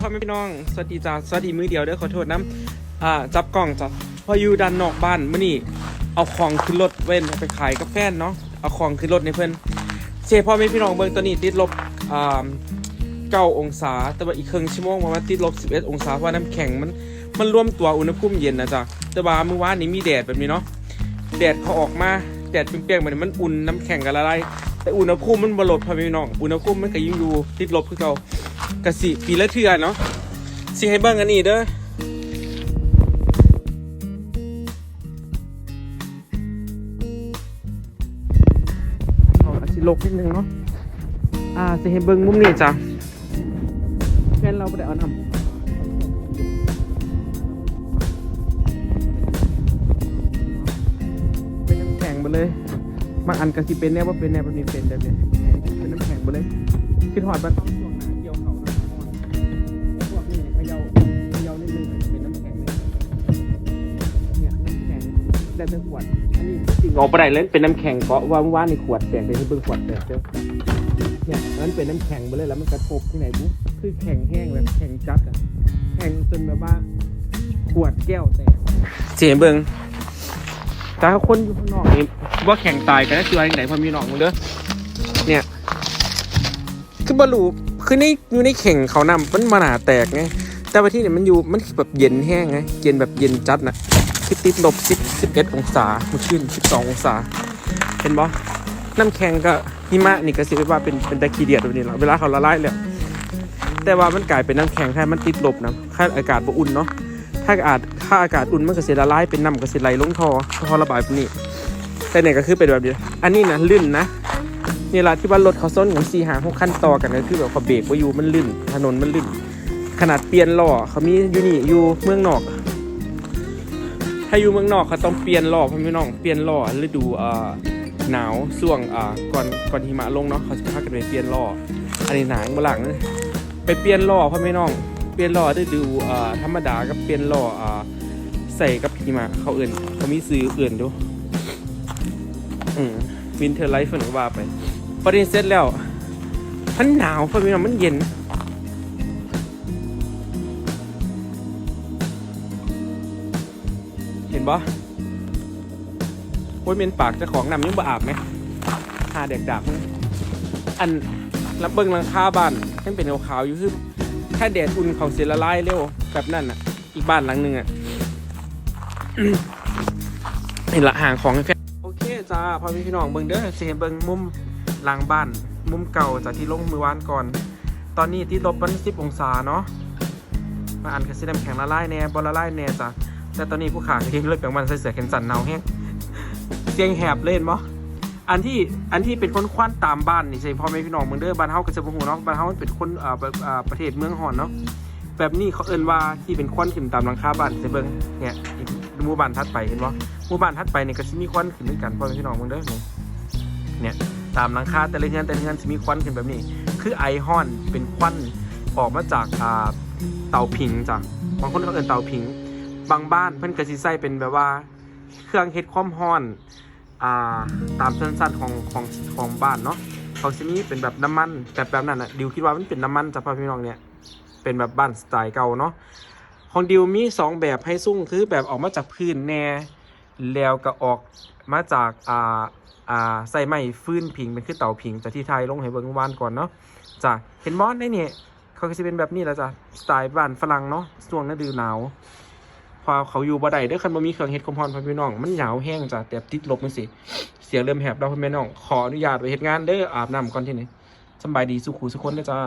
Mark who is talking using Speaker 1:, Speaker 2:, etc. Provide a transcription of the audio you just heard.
Speaker 1: พ่อแม่พี่น้อง สวัสดีจ้าสวัสดีมือเดียวเด้อขอโทษน้ำอ่าจับกล่องจ้ะพออยู่ด้านนอกบ้านมื่อนี่เอาของขึ้นรถเว้นไปขายกับแฟนเนาะเอาของขึ้นรถในเพื่อนเชพ่อแม่พี่น้องเบิ่งตัวนี้ติดลบอ่าเก้าองศา แต่ว่าอีกครึ่งชั่วโมงประมาณติดลบ11องศาเพราะน้ำแข็งมันมันร่วมตัวอุณหภูมิเย็นนะจ๊ะแต่ว่าเมื่อวานนี้มีแดดแบบนี้เนาะแดดเขาออกมาแดดเปรี้ยงๆแบบนี้มันอุ่นน้ำแข็งกันละลายแต่อุณหภูมิมันบ่ลดพ่อแม่พี่น้องอุณหภูมิมันก็ยิ่งอยู่ติดลบคือเก่า กะสิปีละเทือเนาะสิให้เบิ่งอันนี้เด้อเอาอาสิลกนิดนึงเนาะ อ่าสิให้เบิ่งมุมนี้จ้ะแฟนเราบ่ได้เอานำเป็นน้ำแข็งไปเลยมาอันกะสิเป็นแน่ว่าเป็นแน่แบบนี้เป็นแบบนี้เป็นน้ำแข็งไปเลยคิดหอดบ้านต้องช่วงหน งแต่เป็นขวด อันนี้จริงออกไปได้เลยเป็นน้ำแข็งเพราะว่าเมื่อวานนี่ขวดแตกเลยที่เบิ่งขวดแตกเด้อเนี่ยนั้นเป็นน้ำแข็งไปเลยแล้วมันกระทบที่ไหนบุ๊คือแข็งแห้งแบบแข็งจัดอะแข็งจนแบบว่าขวดแก้วแตกเสียเบิ่งแต่ถ้าคนอยู่ข้างนอกนี่ว่าแข็งตายกันนะคืออะไรไหนพอมีหนองมึงเด้อเนี่ยคือบอลูคือในอยู่ในเข่งเขานำมันมาหนาแตกไงแต่ว่าที่เนี่ยมันอยู่มันแบบเย็นแห้งไงเย็นแบบเย็นจัดนะ คือติดลบสิบสิบเอ็ดองศาเมื่อคืนสิบสององศา เห็นบ่น้ำแข็งก็หิมะนี่ก็สิว่าเป็นเป็นตะขีเดียดแบบนี้หรอเวลาเขาละลายแล้วแต่ว่ามันกลายเป็นน้ำแข็งแค่มันติดลบนะค่าอากาศบ่อุ่นเนาะถ้าอากาศถ้าอากาศอุ่นมันก็สิละลายเป็นน้ำก็สิไหลลงท่อท่อระบายแบบนี้ แต่เนี่ยก็คือเป็นแบบนี้อันนี้นะลื่นนะนี่ละที่ว่ารถเขาส้นกันสี่หาหกขั้นต่อกันก็คือแบบเขาเบรกไว้อยู่มันลื่นถนนมันลื่น ขนาดเปลี่ยนล้อเขามีอยู่นี่อยู่เมืองนอก ถ้าอยู่เมืองนอกเขาต้องเปลี่ยนล้อเพื่อพี่น้องเปลี่ยนล้อฤดูเอ่อหนาวช่วงอ่าก่อนก่อนหิมะลงเนาะเขาจะพากันไปเปลี่ยนล้ออันนี้หนังบหลังไปเปลี่ยนล้อเพื่อพี่น้องเปลี่ยนล้อฤดูอ่าธรรมดากับเปลี่ยนล้ออ่าใส่กับหิมะเขาเอื่นเขามีซื้อเอื่นดูอืมวินเทอร์ไลฟ์เฟินก็ว่าไปพอดีเสร็จแล้วมันหนาวเพราะมันมันเย็น เห็นปะโอ้ยเมนปากเจ้าของนำยังบ่อาบไหมหาเด็กดับอันรับเบิ้งหลังคาบ้านยังเป็นขาวๆอยู่คือถ้าแดดอุ่นเขาเสียละลายเร็วแบบนั้นอะ อีกบ้านหลังหนึ่งอะเห็นละห่างของแค่โอเคจ้าพ่อพี่พี่น้องเบิ้งเด้อเห็นเบิ้งมุมหลังบ้าน มุมเก่าจากที่ลงมือวานก่อน ตอนนี้ที่ลบมันสิบองศาเนาะมาอ่านคาซิน้ำแข็งละลายแน่บอละลายแน่จ้ะ แต่ตอนนี้ผู้ขาเองเลิกกับมันใส่เสือแขนสั่นหนาวแห้งเสียงแหบเล่นบ่อันที่อันที่เป็นคนควันตามบ้านนี่ใช่พ่อแม่พี่น้องเมืองเด้อบ้านเฮาก็จะบ่ฮู้เนาะบ้านเฮามันเป็นคนอ่าอ่าประเทศเมืองฮอนเนาะแบบนี้เขาเอิ้นว่าที่เป็นควันขึ้นตามหลังคาบ้านใช่เบิ่งเนี่ยอีกหมู่บ้านถัดไปเห็นบ่หมู่บ้านถัดไปเนี่ยก็สิมีควันขึ้นด้วยกันพ่อแม่พี่น้องเมืองเด้อเนี่ยตามหลังคาแต่ละเรือนแต่ละเรือนจะมีควันขึ้นแบบนี้ คือไอฮอนเป็นควันออกมาจากอ่าเตาผิงจ้ะบางคนเขาเอิ้นเตาผิง บางบ้านเพิ่นก็สิใส่เป็นแบบว่า เครื่องเฮ็ดความร้อนอ่าตามสั้นๆของของของบ้านเนาะเขาสิมีเป็นแบบน้ำมันแบบแบบนั้นน่ะดิวคิดว่ามันเป็นน้ำมันจ้ะพ่อพี่น้องเนี่ยเป็นแบบบ้านสไตล์เก่าเนาะของดิวมีสองแบบให้ซุ่งคือแบบออกมาจากพื้นแน่แล้วก็ออกมาจากอ่าอ่าใส่ไม้ฟื้นผิงเป็นคือเต่าผิงจากที่ไทยลงให้เบิ่งวานก่อนเนาะจ้ะเห็นมอนได้เนี่ยเขาก็จะเป็นแบบนี้แหล้วจ้ะสไตล์บ้านฝรั่งเนาะช่วงฤดูหนาว พอเขาอยู่บ่ได้เด้อคันบ่มีเครื่องเฮ็ดคอมพอนพ่อพี่น้องมันหนาวแห้งจ้ะแต่ติดลบจังสิเสียงเริ่มแหบแล้วพ่อแม่น้องขออนุญาตไปเฮ็ดงานเด้ออาบน้ำก่อนที่นี่สบายดีสุขุสุคนเด้อจ้า